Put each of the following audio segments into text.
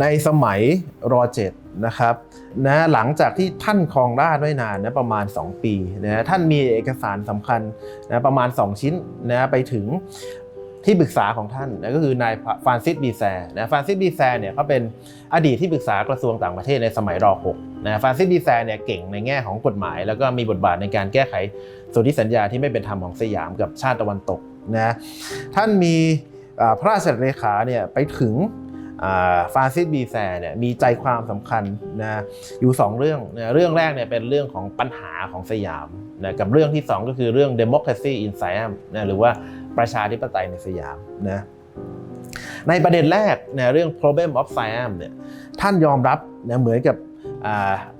ในสมัยรอเจ็ดนะครับนะหลังจากที่ท่านครองราชไว้นานนะประมาณ 2 ปีนะท่านมีเอกสารสำคัญนะประมาณ 2 ชิ้นนะไปถึงที่ปรึกษาของท่านนะก็คือนายฟรานซิสบีแซร์นะฟรานซิสบีแซร์เนี่ยเขาเป็นอดีตที่ปรึกษากระทรวงต่างประเทศในสมัยรอ6นะฟรานซิสบีแซร์เนี่ยเก่งในแง่ของกฎหมาย แล้วก็มีบทบาทในการแก้ไขสนธิสัญญาที่ไม่เป็นธรรมของสยามกับชาติตะวันตกนะท่านมีพระราชเลขาเนี่ยไปถึง ฟาซิสบีแซเนี่ยมีใจความสำคัญนะอยู่ 2 เรื่องนะเรื่องแรกเนี่ยเป็นเรื่องของปัญหาของสยามนะกับเรื่องที่ 2 ก็คือเรื่อง democracy in Siam นะหรือว่าประชาธิปไตยในสยามนะในประเด็นแรกนะเรื่อง problem of Siam เนี่ยท่านยอมรับนะเหมือนกับอ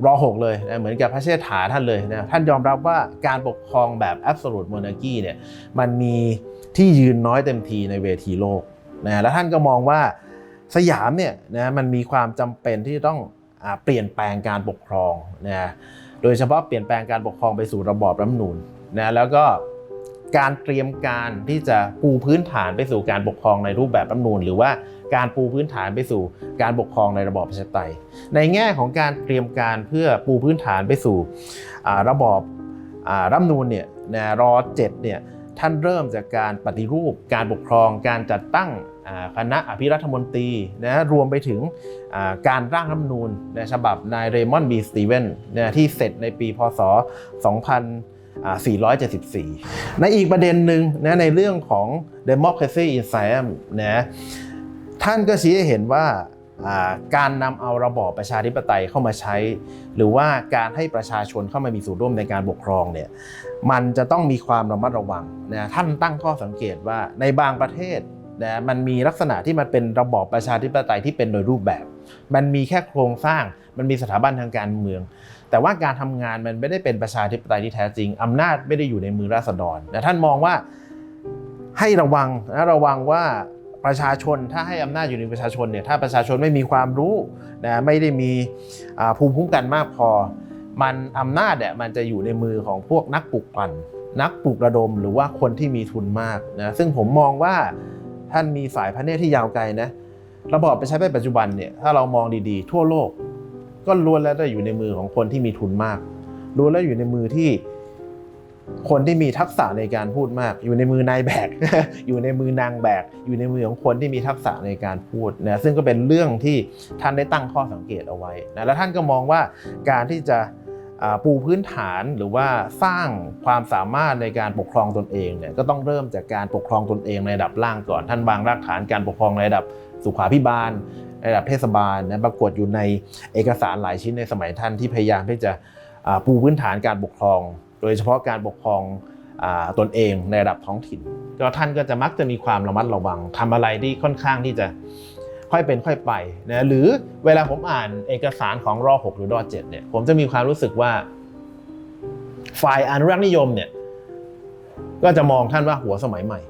รอหกเลยนะเหมือนกับพระเชษฐาท่านเลยนะท่านยอมรับว่าการปกครองแบบ absolute monarchy เนี่ยมันมีที่ยืนน้อยเต็มทีในเวทีโลกนะแล้วท่านก็มองว่า สยามเนี่ยนะมันมีความจำเป็นที่ต้องอเปลี่ยนแปลงการปกครองนะโดยเฉพาะเปลี่ยนแปลงการปกครองไปสู่ระบอบรัฐมนูญนะแล้วก็การเตรียมการที่จะปูพื้นฐานไปสู่การปกครองในรูปแบบรัฐมนูญหรือว่าการปูพื้นฐานไปสู่การปกครองในระบอบประชาธิปไตยในแง่ของการเตรียมการเพื่อปูพื้นฐานไปสู่ระบอบรัฐมนูญเนี่ยนะรอเจ็ดเนี่ยท่านเริ่มจากการปฏิรูปการปกครองการจัดตั้ง คณะอภิรัฐมนตรีนะรวมไปถึงการร่างรัฐธรรมนูญนะฉบับนายเรมอนด์บีสตีเวนนะที่เสร็จในปีพศ 2474 ในอีกประเด็นหนึ่งนะในเรื่องของ democracy in Siam นะท่านก็ชี้ให้เห็นว่าการนำเอาระบอบประชาธิปไตยเข้ามาใช้ หรือว่าการให้ประชาชนเข้ามามีส่วนร่วมในการปกครองเนี่ยมันจะต้องมีความระมัดระวังนะท่านตั้งข้อสังเกตว่าในบางประเทศ นะมันมีลักษณะที่มันเป็นระบอบประชาธิปไตยที่เป็นโดยรูปแบบ มันมีแค่โครงสร้าง มันมีสถาบันทางการเมือง แต่ว่าการทำงานมันไม่ได้เป็นประชาธิปไตยที่แท้จริงอำนาจไม่ได้อยู่ในมือราษฎรนะท่านมองว่าให้ระวังนะระวังว่าประชาชนถ้าให้อำนาจอยู่ในประชาชนเนี่ยถ้าประชาชนไม่มีความรู้นะไม่ได้มีภูมิคุ้มกันมากพอ มันอำนาจเนี่ยมันจะอยู่ในมือของพวกนักปลุกปั่น นักปลุกระดมหรือว่าคนที่มีทุนมากนะซึ่งผมมองว่า ท่านมีสายพระเนตรที่ยาวไกลนะระบอบประชาธิปไตยปัจจุบันเนี่ยถ้าเรามองดีๆ ทั่วโลก ก็ล้วนแล้วแต่อยู่ในมือของคนที่มีทุนมากล้วนแล้วอยู่ในมือที่คนที่มีทักษะในการพูดมาก อยู่ในมือนายแบก อยู่ในมือนางแบก อยู่ในมือของคนที่มีทักษะในการพูดนะซึ่งก็เป็นเรื่องที่ท่านได้ตั้งข้อสังเกตเอาไว้นะแล้วท่านก็มองว่าการที่จะ ปูพื้นฐานหรือว่าสร้างความสามารถในการปกครองตนเองเนี่ยก็ต้องเริ่มจากการปกครองตนเองในระดับล่างก่อน ท่านวางรากฐานการปกครองในระดับสุขาภิบาลในระดับเทศบาลนะปรากฏอยู่ในเอกสารหลายชิ้นในสมัยท่านที่พยายามที่จะปูพื้นฐานการปกครอง โดยเฉพาะการปกครองตนเองในระดับท้องถิ่น ก็ท่านก็จะมักจะมีความระมัดระวังทำอะไรที่ค่อนข้างที่จะ ค่อยเป็นค่อยไปนะหรือเวลาผมอ่านเอกสารของรอ 6 หรือรอ 7 เนี่ย ผมจะมีความรู้สึกว่าฝ่ายอนุรักษ์นิยมเนี่ยก็จะมองท่านว่าหัวสมัยใหม่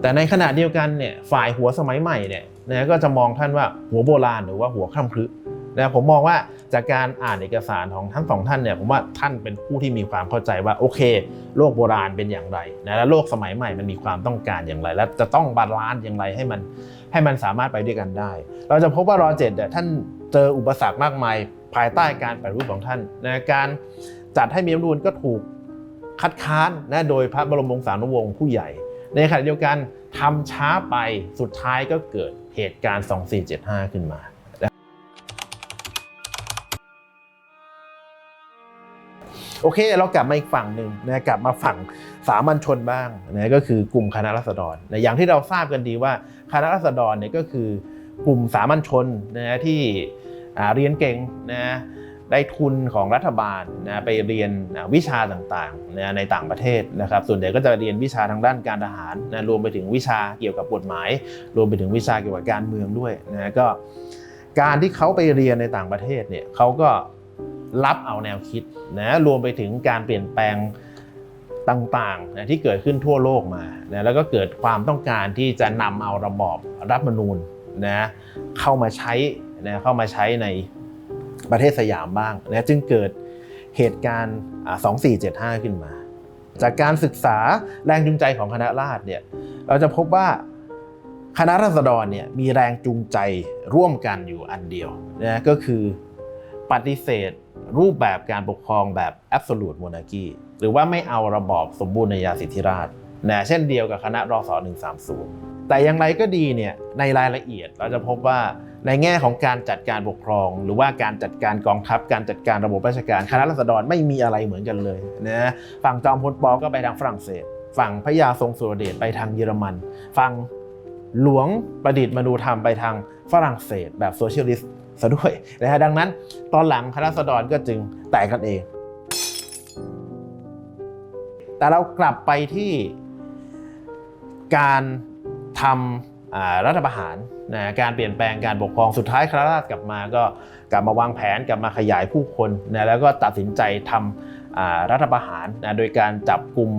แต่ในขณะเดียวกันเนี่ยฝ่ายหัวสมัยใหม่เนี่ยนะก็จะมองท่านว่าหัวโบราณหรือว่าหัวคร่ำครึนะผมมองว่าจากการอ่านเอกสารของทั้งสองท่านเนี่ยผมว่าท่านเป็นผู้ที่มีความเข้าใจว่าโอเค โลกโบราณเป็นอย่างไรนะและโลกสมัยใหม่มันมีความต้องการอย่างไร และจะต้องบาลานซ์อย่างไรให้มัน ให้มันสามารถไปด้วยกันได้ เราจะพบว่ารอเจ็ดเนี่ยท่านเจออุปสรรคมากมาย ภายใต้การปฏิรูปของท่านนะการจัดให้มีรัฐมนูญก็ถูกคัดค้านนะโดยพระบรมวงศานุวงศ์ผู้ใหญ่ ในขณะเดียวกันทำช้าไปสุดท้ายก็เกิดเหตุการณ์ 2475 ขึ้นมาโอเคเรากลับมาอีกฝั่งหนึ่งนะกลับมาฝั่งสามัญชนบ้างนะก็คือกลุ่มคณะรัษฎรนะอย่างที่เราทราบกันดีว่า คณะรัษฎรเนี่ยก็คือกลุ่มสามัญชนนะที่เรียนเก่งนะได้ทุนของรัฐบาลนะไปเรียนวิชาต่างๆนะในต่างประเทศนะครับ ส่วนใหญ่ก็จะเรียนวิชาทางด้านการทหารนะรวมไปถึงวิชาเกี่ยวกับกฎหมาย รวมไปถึงวิชาเกี่ยวกับการเมืองด้วยนะก็การที่เขาไปเรียนในต่างประเทศเนี่ยเขาก็รับเอาแนวคิดนะรวมไปถึงการเปลี่ยนแปลง ต่างๆนะที่เกิดขึ้นทั่วโลกมานะแล้วก็เกิดความต้องการที่จะนำเอาระบอบรัฐมนูญนะเข้ามาใช้นะเข้ามาใช้ในประเทศสยามบ้างนะจึงเกิดเหตุการณ์อ่า2475 ขึ้นมา จากการศึกษาแรงจูงใจของคณะราษฎรเนี่ยเราจะพบว่าคณะรัษฎรเนี่ยมีแรงจูงใจร่วมกันอยู่อันเดียวนะก็คือปฏิเสธ รูปแบบการปกครองแบบ absolute monarchy หรือว่าไม่เอาระบอบสมบูรณาญาสิทธิราชนะเช่นเดียวกับคณะรอส130 แต่อย่างไรก็ดีเนี่ยในรายละเอียดเราจะพบว่าในแง่ของการจัดการปกครอง หรือว่าการจัดการกองทัพ การจัดการระบบราชการคณะรัษฎรไม่มีอะไรเหมือนกันเลยนะฝั่งจอมพลปอก็ไปทางฝรั่งเศส ฝั่งพระยาทรงสุรเดชไปทางเยอรมัน ฝั่งหลวงประดิษฐ์มนูธรรมไปทางฝรั่งเศสแบบโซเชียลิสต์ ซะด้วยนะฮะดังนั้นตอนหลังคณะรัษฎรก็จึงแตกกันเอง แต่เรากลับไปที่การทำรัฐประหารนะการเปลี่ยนแปลงการปกครองสุดท้ายคณะราษฎรกลับมาก็กลับมาวางแผนกลับมาขยายผู้คนนะแล้วก็ตัดสินใจทำรัฐประหารนะโดยการจับกลุ่ม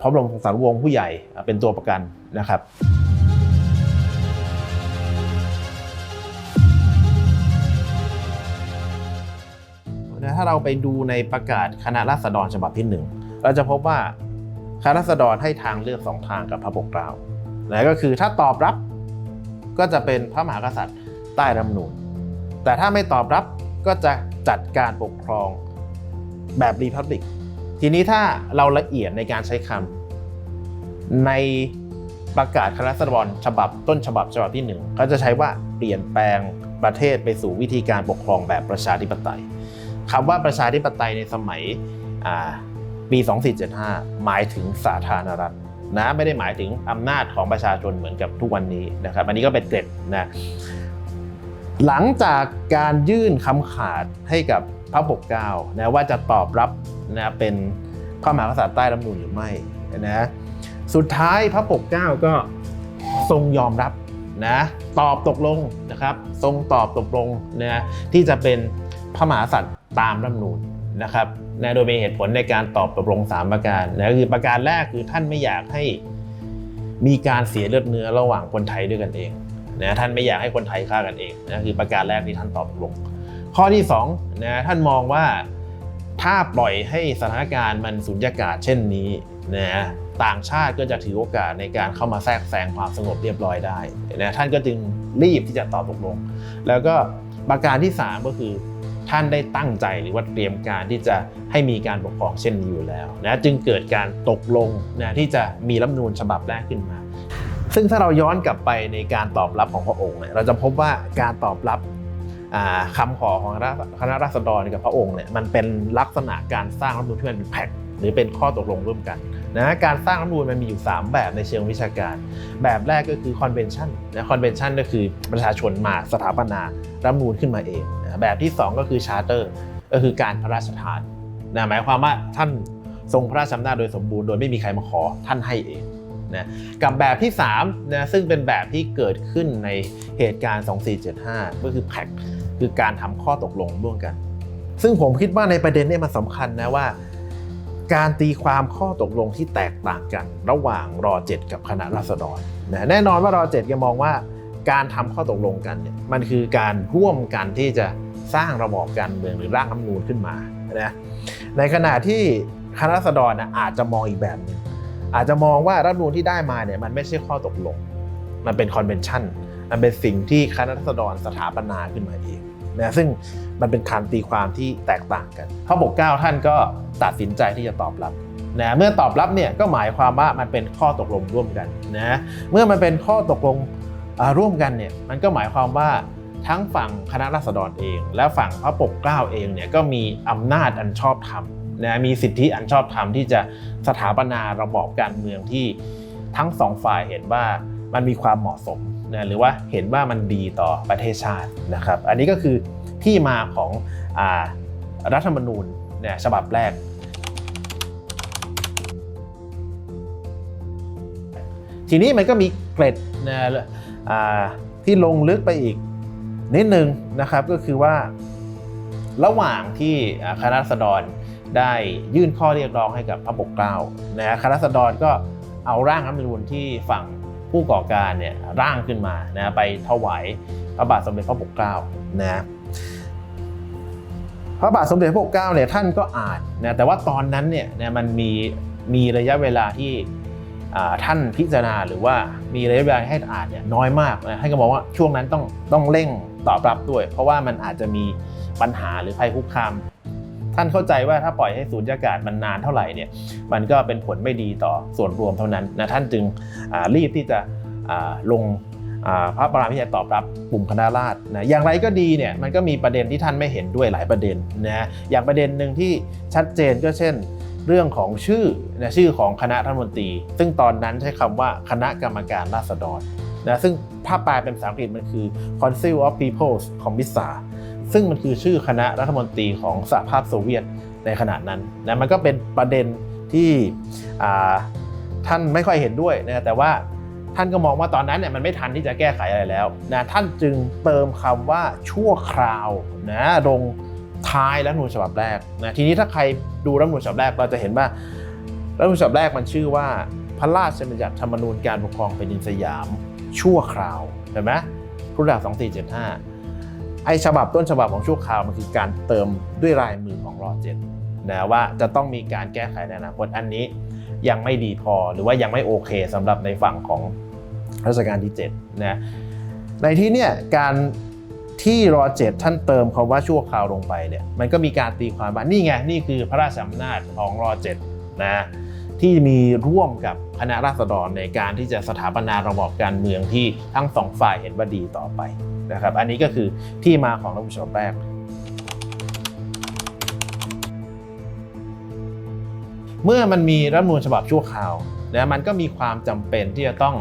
พระบรมสารวงศ์ผู้ใหญ่เป็นตัวประกันนะครับาเราไปดูในประกาศคณะราษฎรฉบับที่หนึ่งเราจะพบว่าคณะราษฎรให้ทางเลือกสองทางกับพระปกเกล้านะก็คือถ้าตอบรับก็จะเป็นพระมหากษัตริย์ใต้รัฐมนูญแต่ถ้าไม่ตอบรับก็จะจัดการปกครองแบบรีพับลิกทีนี้ถ้าเราละเอียดในการใช้คำในประกาศคณะราษฎรฉบับต้นฉบับฉบับที่หนึ่งเขาจะใช้ว่าเปลี่ยนแปลงประเทศไปสู่วิธีการปกครองแบบประชาธิปไตย คำว่าประชาธิปไตยในสมัยอ่าปี 2475 หมายถึงสาธารณรัฐนะไม่ได้หมายถึงอำนาจของประชาชนเหมือนกับทุกวันนี้นะครับอันนี้ก็เป็นเกร็ดนะหลังจากการยื่นคำขาดให้กับพระปกเกล้านะว่าจะตอบรับนะเป็นพระมหากษัตริย์ใต้รัฐมนูญหรือไม่นะสุดท้ายพระปกเกล้าก็ทรงยอมรับนะตอบตกลงนะครับ ทรงตอบตกลงนะที่จะเป็นพระมหากษัตริย์ ตามรัฐมนูญนะครับนะโดยมีเหตุผลในการตอบตกลง 3 ประการนะคือประการแรกคือท่านไม่อยากให้มีการเสียเลือดเนื้อระหว่างคนไทยด้วยกันเองนะท่านไม่อยากให้คนไทยฆ่ากันเองนะคือประการแรกที่ท่านตอบตกลง ข้อที่2นะท่านมองว่าถ้าปล่อยให้สถานการณ์มันสุญญากาศเช่นนี้นะต่างชาติก็จะถือโอกาสในการเข้ามาแทรกแซงความสงบเรียบร้อยได้นะท่านก็จึงรีบที่จะตอบตกลง แล้วก็ประการที่ 3 ก็คือ ท่านได้ตั้งใจหรือว่าเตรียมการที่จะให้มีการปกครองเช่นนี้อยู่แล้วนะจึงเกิดการตกลงนะที่จะมีรัฐมนูญฉบับแรกขึ้นมา ซึ่งถ้าเราย้อนกลับไปในการตอบรับของพระองค์เนี่ยเราจะพบว่าการตอบรับอ่าคำขอของคณะราษฎรกับพระองค์เนี่ยมันเป็นลักษณะการสร้างรัฐมนูญที่มันเป็นแพ็คหรือเป็นข้อตกลงร่วมกัน นะการสร้างรัฐธรรมนูญมันมีอยู่ 3 แบบในเชิงวิชาการ แบบแรกก็คือคอนเวนชันนะคอนเวนชันก็คือประชาชนมาสถาปนารัฐธรรมนูญขึ้นมาเองนะแบบที่ 2 ก็คือชาร์เตอร์ก็คือการพระราชทานนะหมายความว่าท่านทรงพระราชอำนาจโดยสมบูรณ์โดยไม่มีใครมาขอท่านให้เองนะกับแบบที่3นะซึ่งเป็นแบบที่เกิดขึ้นในเหตุการณ์ 2475 ก็คือแพ็คคือการทำข้อตกลงร่วมกัน ซึ่งผมคิดว่าในประเด็นนี้มันสำคัญนะว่า การตีความข้อตกลงที่แตกต่างกัน ระหว่างรอ7กับคณะราษฎรนะแน่นอนว่ารอ7จะมองว่าการทำข้อตกลงกันเนี่ยมันคือการร่วมกันที่จะสร้างระบอบการเมืองหรือร่างรัฐมนูญขึ้นมานะในขณะที่คณะราษฎรนะอาจจะมองอีกแบบหนึงอาจจะมองว่ารัฐมนูญที่ได้มาเนี่ยมันไม่ใช่ข้อตกลง มันเป็นคอนเวนชั่นมันเป็นสิ่งที่คณะราษฎรสถาปนาขึ้นมาเอง นะซึ่งมันเป็นการตีความที่แตกต่างกันพระปกเก้าท่านก็ตัดสินใจที่จะตอบรับนะเมื่อตอบรับเนี่ยก็หมายความว่ามันเป็นข้อตกลงร่วมกันนะเมื่อมันเป็นข้อตกลงร่วมกันเนี่ยมันก็หมายความว่าทั้งฝั่งคณะราษฎรเอง และฝั่งพระปกเกล้าเองเนี่ยก็มีอำนาจอันชอบธรรมนะมีสิทธิอันชอบธรรมที่จะสถาปนาระบอบการเมืองที่ทั้งสองฝ่ายเห็นว่ามันมีความเหมาะสม นะหรือว่าเห็นว่ามันดีต่อประเทศชาตินะครับ อันนี้ก็คือที่มาของอรัฐธรรมนูญเนี่ยฉบับแรก ทีนี้มันก็มีเกร็ดนะที่ลงลึกไปอีกนิดนึงนะครับก็คือว่าระหว่างที่คณะรัษฎรได้ยื่นข้อเรียกร้องให้กับพระปกเกล้านะคณะรัษฎรก็เอาร่างรัฐธรรมนูญที่ฝั่ง ผู้ก่อการเนี่ยร่างขึ้นมานะไปถวายพระบาทสมเด็จพระปกเกล้านะพระบาทสมเด็จพระปกเกล้าเนี่ยท่านก็อ่านนะแต่ว่าตอนนั้นเนี่ยนะมันมีมีระยะเวลาที่ท่านพิจารณาหรือว่ามีระยะเวลาให้อ่านเนี่ยน้อยมากนะท่านก็บอกว่าช่วงนั้นต้องต้องเร่งตอบรับด้วย เพราะว่ามันอาจจะมีปัญหาหรือภัยคุกคาม ท่านเข้าใจว่าถ้าปล่อยให้สูญญากาศมันนานเท่าไหร่เนี่ยมันก็เป็นผลไม่ดีต่อส่วนรวมเท่านั้นนะท่านจึงรีบที่จะลงพระปรามพิจารตอบรับกลุ่มคณะราษฎรนะอย่างไรก็ดีเนี่ยมันก็มีประเด็นที่ท่านไม่เห็นด้วยหลายประเด็นนะอย่างประเด็นหนึ่งที่ชัดเจนก็เช่น เรื่องของชื่อนะชื่อของคณะรัฐมนตรี ซึ่งตอนนั้นใช้คำว่าคณะกรรมการราษฎรนะซึ่งถ้าแปลเป็นภาษาอังกฤษมันคือ Council of People's Commissar ซึ่งมันคือชื่อคณะรัฐมนตรีของสหภาพโซเวียตในขณะนั้นนะมันก็เป็นประเด็นที่ท่านไม่ค่อยเห็นด้วยนะแต่ว่าท่านก็มองว่าตอนนั้นเนี่ยมันไม่ทันที่จะแก้ไขอะไรแล้วนะท่านจึงเติมคำว่าชั่วคราวนะลงท้ายรัฐธรรมนูญฉบับแรกนะทีนี้ถ้าใครดูรัฐมนูญฉบับแรกเราจะเห็นว่ารัฐมนูญฉบับแรกมันชื่อว่า พระราชบัญญัติธรรมนูญการปกครองแผ่นดินสยามชั่วคราวเห็นไหมพุทธศักราช2475 ไอฉบับต้นฉบับของชั่วคราวมันคือการเติมด้วยลายมือของรอเจ็ดนะว่าจะต้องมีการแก้ไขในอนาคตอันนี้ยังไม่ดีพอหรือว่ายังไม่โอเคสำหรับในฝั่งของรัชกาลที่7นะในที่เนี่ยการที่รอเจ็ดท่านเติมคำว่าชั่วคราวลงไปเนี่ยมันก็มีการตีความว่านี่ไงนี่คือพระราชอำนาจของรอเจ็ดนะที่มีร่วมกับคณะราษฎรในการที่จะสถาปนาระบอบการเมืองที่ทั้งสองฝ่ายเห็นว่าดีต่อไป นะครับ อันนี้ก็คือที่มาของรัฐธรรมนูญฉบับแรก เมื่อมันมีรัฐมนูญฉบับชั่วคราวนะมันก็มีความจำเป็นที่จะต้อง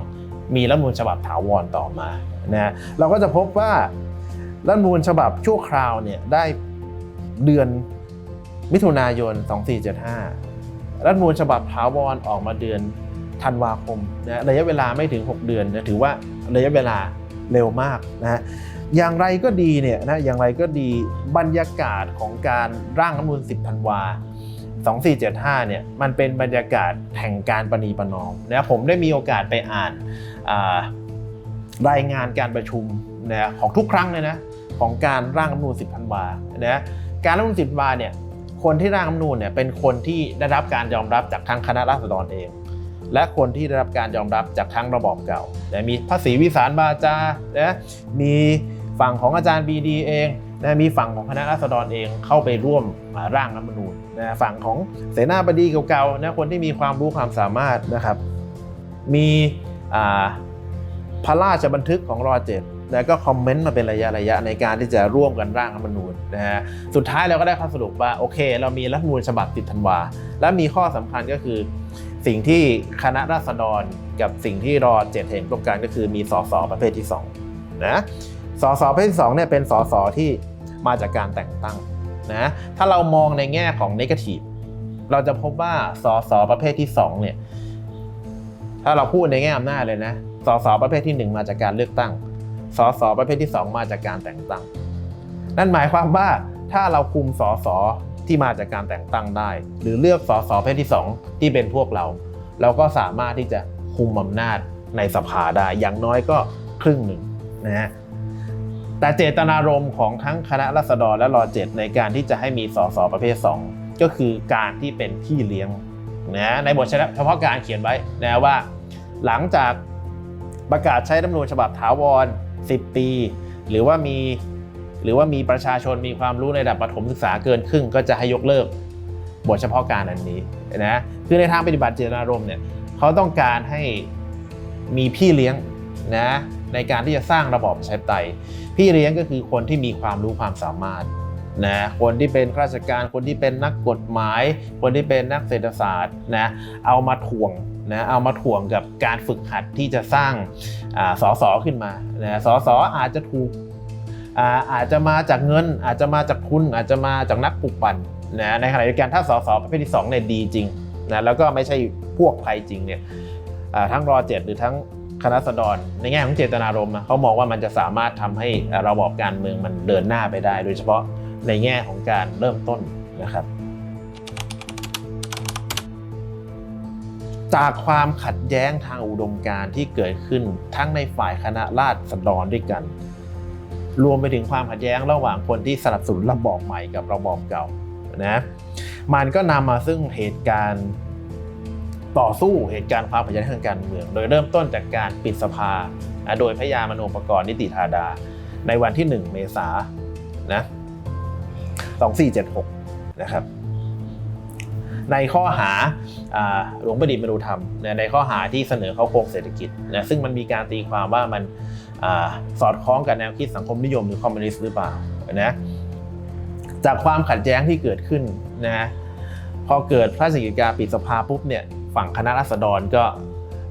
มีรัฐมนูญฉบับถาวรต่อมานะเราก็จะพบว่ารัฐมนูญฉบับชั่วคราวเนี่ยได้เดือนมิถุนายน 2475 รัฐธรรมนูญฉบับถาวรออกมาเดือนธันวาคมนะระยะเวลาไม่ถึง 6 เดือนนะถือว่าระยะเวลา เร็วมากนะฮะอย่างไรก็ดีเนี่ยนะอย่างไรก็ดีบรรยากาศของการร่างรัฐมนูญ10ธันวา2475เนี่ยมันเป็นบรรยากาศแห่งการประนีประนอมนะผมได้มีโอกาสไปอ่านรายงานการประชุมนะของทุกครั้งเลยนะของการร่างรัฐมนูญ10ธันวานะการรัฐธรรมนูญ10ธันวาเนี่ยคนที่ร่างรัฐมนูญเนี่ยเป็นคนที่ได้รับการยอมรับจากทั้งคณะราษฎรเอง และคนที่ได้รับการยอมรับจากทั้งระบอบเก่านะมีพระศรีวิสารบาจานะมีฝั่งของอาจารย์บีดีเองนะมีฝั่งของคณะราษฎรเองเข้าไปร่วมร่างรัฐมนูญนะฝั่งของเสนาบดีเก่าๆนะคนที่มีความรู้ความสามารถนะครับ มีอ่าพระราชบันทึกของรอเจ็ดแล้วก็คอมเมนต์มาเป็นระยะระยะในการที่จะร่วมกันร่างรัฐมนูญนะฮะสุดท้ายเราก็ได้ข้อสรุปว่าโอเค เรามีรัฐมนูญฉบับติดธันวา และมีข้อสำคัญก็คือ สิ่งที่คณะราษฎรกับสิ่งที่รอเจ็ดเห็นตรงกันก็คือมีสสประเภทที่2นะสสประเภทที่2เนี่ยเป็นสสที่มาจากการแต่งตั้งนะถ้าเรามองในแง่ของนกาทีฟเราจะพบว่าสสประเภทที่2เนี่ยถ้าเราพูดในแง่อำนาจเลยนะสสประเภทที่ 1 มาจากการเลือกตั้งสสประเภทที่ 2 มาจากการแต่งตั้ง นั่นหมายความว่าถ้าเราคุมสส ที่มาจากการแต่งตั้งได้ หรือเลือกสสประเภทที่ 2 ที่เป็นพวกเรา เราก็สามารถที่จะคุมอำนาจในสภาได้ อย่างน้อยก็ครึ่งหนึ่งนะฮะแต่เจตนารมณ์ของทั้งคณะรัษฎรและรอเจ็ดในการที่จะให้มีสสประเภท 2 ก็คือการที่เป็นพี่เลี้ยงนะในบทเฉพาะการเขียนไว้นะว่า หลังจากประกาศใช้รัฐมนูญฉบับถาวร 10 ปี หรือว่ามี หรือว่ามีประชาชนมีความรู้ในระดับประถมศึกษาเกินครึ่ง ก็จะให้ยกเลิกบทเฉพาะการอันนี้นะคือในทางปฏิบัติเจตนารมณ์เนี่ยเขาต้องการให้มีพี่เลี้ยงนะในการที่จะสร้างระบอบประชาธิปไตย พี่เลี้ยงก็คือคนที่มีความรู้ความสามารถนะคนที่เป็นข้าราชการคนที่เป็นนักกฎหมาย คนที่เป็นนักเศรษฐศาสตร์นะเอามาถ่วงนะเอามาถ่วงกับการฝึกหัดที่จะสร้างอสอสอขึ้นมานะสอสออาจจะถูก อาอาจจะมาจากเงิน อาจจะมาจากทุนอาจจะมาจากนักปลูกปั่นนะในขณะเดียวกันถ้าสสประเภทที่2เนี่ยดีจริงนะแล้วก็ไม่ใช่พวกภัยจริงเนี่ยทั้งรอเจ็ดหรือทั้งคณะสดรในแง่ของเจตนารมณ์นะเขามองว่ามันจะสามารถทำให้ระบอบการเมืองมันเดินหน้าไปได้ โดยเฉพาะในแง่ของการเริ่มต้นนะครับ จากความขัดแย้งทางอุดมการณ์ที่เกิดขึ้นทั้งในฝ่ายคณะราษฎรด้วยกัน รวมไปถึงความขัดแย้งระหว่างคนที่สนับสนุนระบอบใหม่กับระบอบเก่านะมันก็นำมาซึ่งเหตุการณ์ต่อสู้เหตุการณ์ความขัดแย้งทางการเมือง โดยเริ่มต้นจากการปิดสภา โดยพยามโนปกรณ์นิติธาดา ในวันที่ 1 เมษายนนะ2476 นะครับ ในข้อหาหลวงประดิษฐ์มนุธรรม ในข้อหาที่เสนอเข้าโครงเศรษฐกิจนะซึ่งมันมีการตีความว่ามัน สอดคล้องกับแนวคิดสังคมนิยมหรือคอมมิวนิสต์หรือเปล่านะจากความขัดแย้งที่เกิดขึ้นนะพอเกิดพระราชกิจการปิดสภาปุ๊บเนี่ยฝั่งคณะรัษฎรก็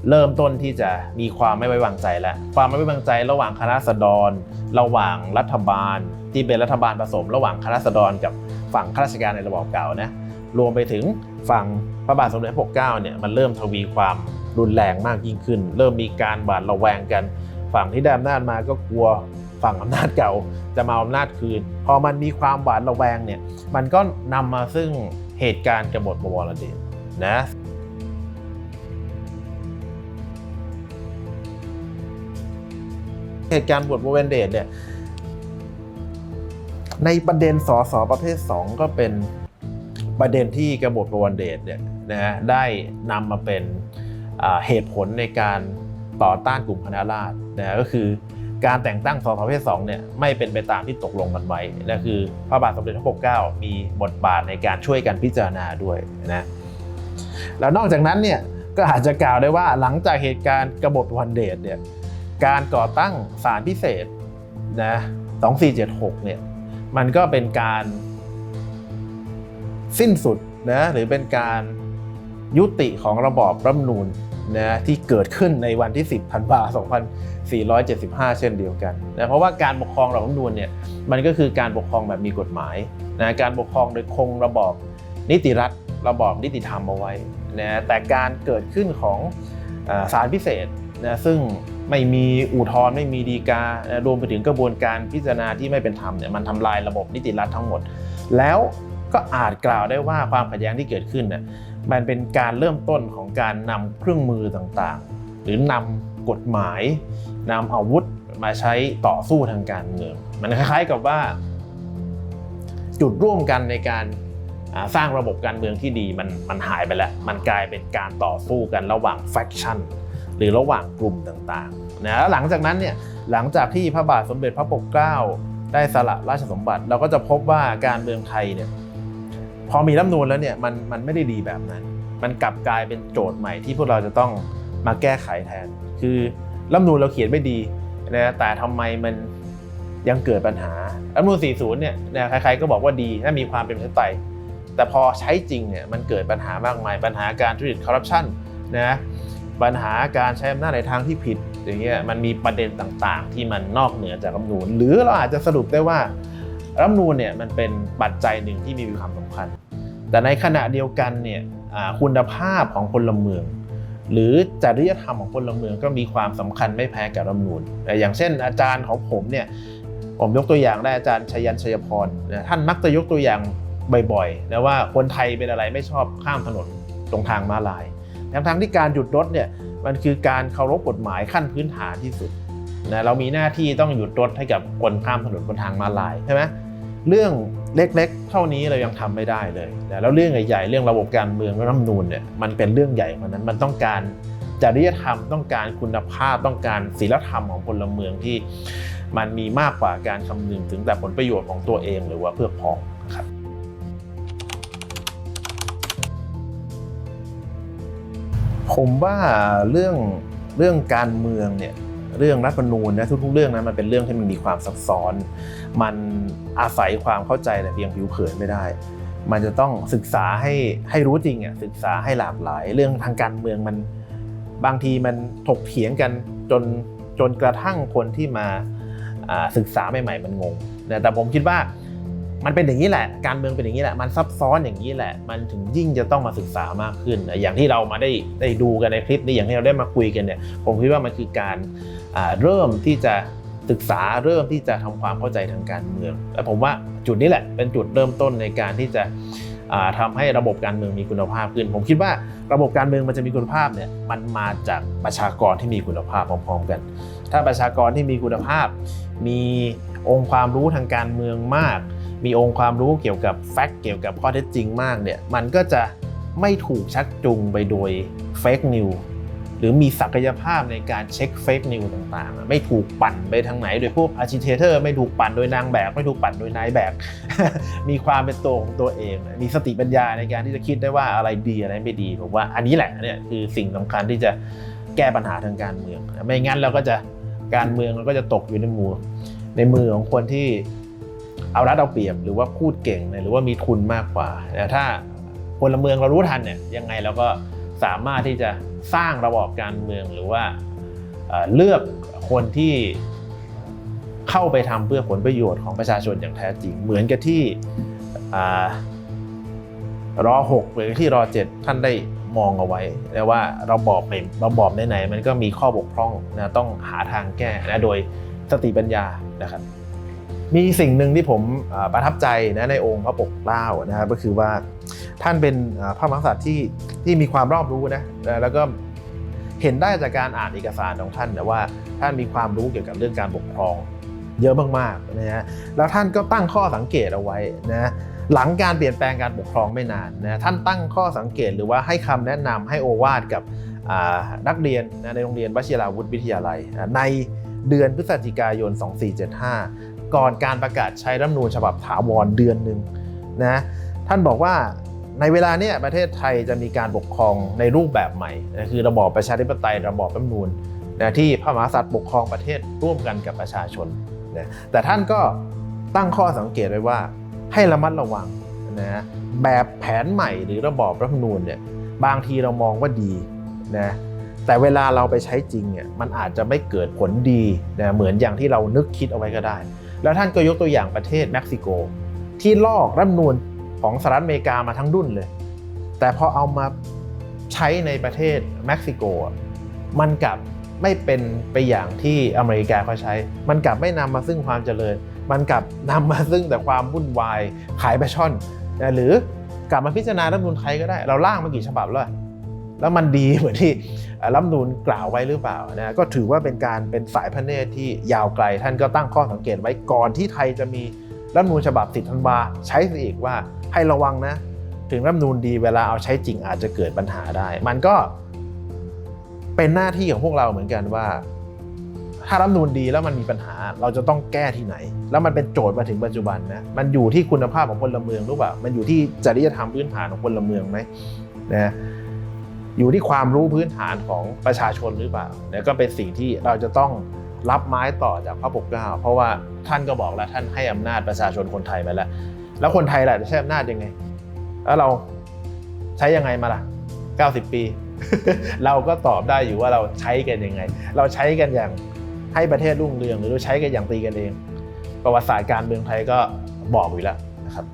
เริ่มต้นที่จะมีความไม่ไว้วางใจแล้ว ความไม่ไว้วางใจระหว่างคณะรัษฎร ระหว่างรัฐบาล ที่เป็นรัฐบาลผสม ระหว่างคณะรัษฎรกับฝั่งข้าราชการในระบอบเก่านะรวมไปถึงฝั่งพระบาทสมเด็จพระปกเกล้าเนี่ยมันเริ่มทวีความรุนแรงมากยิ่งขึ้น เริ่มมีการหวาดระแวงกัน ฝั่งที่ได้อำนาจมาก็กลัวฝั่งอำนาจเก่าจะมาอำนาจคืน พอมันมีความหวาดระแวงเนี่ยมันก็นำมาซึ่งเหตุการณ์กบฏบวรเดชนะเหตุการณ์บวชบวรเดชเนี่ยในประเด็นสสประเภท2 ก็เป็นประเด็นที่กบฏบวรเดชเนี่ยนะฮะได้นำมาเป็นเหตุผลในการ ต่อต้านกลุ่มคณะราษฎรนะก็คือการแต่งตั้งสสประเภท2เนี่ยไม่เป็นไปตามที่ตกลงกันไว้นะคือพระบาทสมเด็จพระปกเกล้ามีบทบาทในการช่วยกันพิจารณาด้วยนะแล้วนอกจากนั้นเนี่ยก็อาจจะกล่าวได้ว่าหลังจากเหตุการณ์กบฏบวรเดชเนี่ยการก่อตั้งศาลพิเศษนะ2476เนี่ยมันก็เป็นการสิ้นสุดนะหรือเป็นการยุติของระบอบรัฐมนูญ นะที่เกิดขึ้นในวันที่ 10ธันวาคม2475 เช่นเดียวกันนะเพราะว่าการปกครองระบอบรัฐธรรมนูญเนี่ยมันก็คือการปกครองแบบมีกฎหมายนะการปกครองโดยคงระบอบนิติรัฐระบอบนิติธรรมเอาไว้นะแต่การเกิดขึ้นของอาศาลพิเศษนะซึ่งไม่มีอุทธรณ์ไม่มีดีกานะรวมไปถึงกระบวนการพิจารณาที่ไม่เป็นธรรมเนี่ยมันทำลายระบบนิติรัฐทั้งหมด แล้วก็อาจกล่าวได้ว่าความขัดแย้งที่เกิดขึ้นน่ะ มันเป็นการเริ่มต้นของการนำเครื่องมือต่างๆ หรือนำกฎหมายนำอาวุธมาใช้ต่อสู้ทางการเมือง มันคล้ายๆกับว่า จุดร่วมกันในการสร้างระบบการเมืองที่ดีมันมันหายไปแล้ว มันกลายเป็นการต่อสู้กันระหว่างแฟคชั่นหรือระหว่างกลุ่มต่างๆนะแล้วหลังจากนั้นเนี่ยหลังจากที่พระบาทสมเด็จพระปกเกล้าได้สละราชสมบัติ เราก็จะพบว่าการเมืองไทยเนี่ย พอมีรัฐนูลแล้วเนี่ยมันมันไม่ได้ดีแบบนั้น มันกลับกลายเป็นโจทย์ใหม่ที่พวกเราจะต้องมาแก้ไขแทน คือรัฐนูลเราเขียนไม่ดีนะแต่ทำไมมันยังเกิดปัญหารัฐนูล40 เนี่ยนะใครๆก็บอกว่าดีถ้ามีความเป็นประชาธิปไตยแต่พอใช้จริงเนี่ยมันเกิดปัญหามากมาย ปัญหาการทุจริตคอร์รัปชันนะปัญหาการใช้อำนาจในทางที่ผิดอย่างเงี้ยมันมีประเด็นต่างๆ ที่มันนอกเหนือจากรัฐนูญหรือเราอาจจะสรุปได้ว่ารัฐนูญเนี่ยมันเป็นปัจจัยหนึ่งที่มีความสำคัญ แต่ในขณะเดียวกันเนี่ยคุณภาพของพลเมือง หรือจริยธรรมของพลเมืองก็มีความสำคัญไม่แพ้กับรัฐมนูญแต่อย่างเช่น อาจารย์ของผมเนี่ยผมยกตัวอย่างได้อาจารย์ชยันชัยพรท่านมักจะยกตัวอย่างบ่อยๆนะว่าคนไทยเป็นอะไรไม่ชอบข้ามถนนตรงทางม้าลายทั้งๆที่การหยุดรถเนี่ยมันคือการเคารพกฎหมายขั้นพื้นฐานที่สุดนะเรามีหน้าที่ต้องหยุดรถให้กับคนข้ามถนนบนทางม้าลายใช่ไหม เรื่องเล็กๆ เท่านี้เรายังทำไม่ได้เลยนะแล้วเรื่องใหญ่ๆ เรื่องระบบการเมืองรัฐธรรมนูญเนี่ยมันเป็นเรื่องใหญ่กว่านั้นมันต้องการจริยธรรมต้องการคุณภาพต้องการศีลธรรมของพลเมืองที่มันมีมากกว่าการคำนึงถึงแต่ผลประโยชน์ของตัวเองหรือว่าเพื่อพ้องครับผมว่าเรื่องเรื่องการเมืองเนี่ยเรื่องรัฐธรรมนูญนะทุกๆเรื่องนั้นมันเป็นเรื่องที่มันมีความซับซ้อน มัน อาศัยความเข้าใจแต่เพียงผิวเผินไม่ได้ มันจะต้องศึกษาให้ให้รู้จริงอะศึกษาให้หลากหลาย เรื่องทางการเมืองมันบางทีมันถกเถียงกันจนจนกระทั่งคนที่มาศึกษาใหม่ๆมันงงนะแต่ผมคิดว่ามันเป็นอย่างนี้แหละ การเมืองเป็นอย่างนี้แหละ มันซับซ้อนอย่างนี้แหละ มันถึงยิ่งจะต้องมาศึกษามากขึ้น อย่างที่เรามาได้ได้ดูกันในคลิปนี้ อย่างที่เราได้มาคุยกันเนี่ย ผมคิดว่ามันคือการเริ่มที่จะ ศึกษาเริ่มที่จะทำความเข้าใจทางการเมืองและผมว่าจุดนี้แหละเป็นจุดเริ่มต้นในการที่จะอ่าทำให้ระบบการเมืองมีคุณภาพขึ้น ผมคิดว่าระบบการเมืองมันจะมีคุณภาพเนี่ยมันมาจากประชากรที่มีคุณภาพพร้อมๆกัน ถ้าประชากรที่มีคุณภาพ มีองค์ความรู้ทางการเมืองมาก มีองค์ความรู้เกี่ยวกับแฟกต์เกี่ยวกับข้อเท็จจริงมากเนี่ยมันก็จะไม่ถูกชักจูงไปโดยเฟกนิว หรือมีศักยภาพในการเช็คเฟกนิวต่างๆ ไม่ถูกปั่นไปทางไหน โดยพวกอาร์ i ิเทเตอร์ไม่ถูกปั่นโดยนางแบบไม่ถูกปั่นโดยนายแบบ มีความเป็นตัวของตัวเอง มีสติปัญญาในการที่จะคิดได้ว่าอะไรดีอะไรไม่ดีผมว่าอันนี้แหละเนี่ยคือสิ่งสำคัญที่จะแก้ปัญหาทางการเมือง ไม่งั้นเราก็จะการเมืองเราก็จะตกอยู่ในมือในมือของคนที่เอารัดเอาเปรียบหรือว่าพูดเก่งหรือว่ามีทุนมากกว่าแต่ถ้าพลเมืองเรารู้ทันเนี่ยยังไงเราก็สามารถที่จะ สร้างระบอบการเมืองหรือว่าเลือกคนที่เข้าไปทำเพื่อผลประโยชน์ของประชาชนอย่างแท้จริง เหมือนกับที่รอหกหรือที่รอเจ็ดท่านได้มองเอาไว้นะว่าระบอบไหนระบอบไหนๆมันก็มีข้อบกพร่องนะต้องหาทางแก้นะโดยสติปัญญานะครับมีสิ่งหนึ่งที่ผมประทับใจนะในองค์พระปกเกล้านะครับก็คือว่า ท่านเป็นพระมหากษัตริย์ที่ที่มีความรอบรู้นะแล้วก็เห็นได้จากการอ่านเอกสารของท่านนะว่าท่านมีความรู้เกี่ยวกับเรื่องการปกครองเยอะมากๆนะฮะแล้วท่านก็ตั้งข้อสังเกตเอาไว้นะหลังการเปลี่ยนแปลงการปกครองไม่นานนะท่านตั้งข้อสังเกตหรือว่าให้คำแนะนำให้โอวาทกับนักเรียนนะในโรงเรียนวชิราวุธวิทยาลัย ในเดือนพฤศจิกายน 2475 ก่อนการประกาศใช้รัฐมนูญฉบับถาวรเดือนหนึ่งนะท่านบอกว่า ในเวลาเนี้ยประเทศไทยจะมีการปกครองในรูปแบบใหม่นะคือระบอบประชาธิปไตยระบอบรัฐมนูญนะที่พระมหากษัตริย์ปกครองประเทศร่วมกันกับประชาชนนะแต่ท่านก็ตั้งข้อสังเกตไว้ว่าให้ระมัดระวังนะแบบแผนใหม่หรือระบอบรัฐมนูญเนี่ยบางทีเรามองว่าดีนะแต่เวลาเราไปใช้จริงเนี่ยมันอาจจะไม่เกิดผลดีนะเหมือนอย่างที่เรานึกคิดเอาไว้ก็ได้ แล้วท่านก็ยกตัวอย่างประเทศเม็กซิโก ที่ลอกรัฐมนูญ ของสหรัฐอเมริกามาทั้งดุนเลย แต่พอเอามาใช้ในประเทศเม็กซิโก มันกลับไม่เป็นไปอย่างที่อเมริกาเขาใช้ มันกลับไม่นำมาซึ่งความเจริญ มันกลับนำมาซึ่งแต่ความวุ่นวายขายไปช่อน หรือกลับมาพิจารณารัฐมนูญไทยก็ได้ เราร่างมากี่ฉบับแล้วแล้วมันดีเหมือนที่รัฐมนูญกล่าวไว้หรือเปล่านะก็ถือว่าเป็นการเป็นสายพระเนตรที่ยาวไกล ท่านก็ตั้งข้อสังเกตไว้ก่อนที่ไทยจะมีรัฐมนูญฉบับสิทธันวาใช้สิอีกว่า ให้ระวังนะ ถึงรัฐมนูญดีเวลาเอาใช้จริงอาจจะเกิดปัญหาได้ มันก็เป็นหน้าที่ของพวกเราเหมือนกันว่า ถ้ารัฐมนูญดีแล้วมันมีปัญหา เราจะต้องแก้ที่ไหน แล้วมันเป็นโจทย์มาถึงปัจจุบันนะมันอยู่ที่คุณภาพของพลเมืองหรือเปล่ามันอยู่ที่จริยธรรมพื้นฐานของพลเมืองไหมนะอยู่ที่ความรู้พื้นฐานของประชาชนหรือเปล่าเนี่ยก็เป็นสิ่งที่เราจะต้องรับไม้ต่อจากพระปกเกล้าเพราะว่าท่านก็บอกแล้วท่านให้อำนาจประชาชนคนไทยไปแล้ว แล้วคนไทยล่ะจะใช้อำนาจยังไง แล้วเราใช้ยังไงมาล่ะ 90 ปี เราก็ตอบได้อยู่ว่าเราใช้กันยังไง เราใช้กันอย่างให้ประเทศรุ่งเรือง หรือใช้กันอย่างตีกันเอง ประวัติศาสตร์การเมืองไทยก็บอกอยู่แล้วนะครับ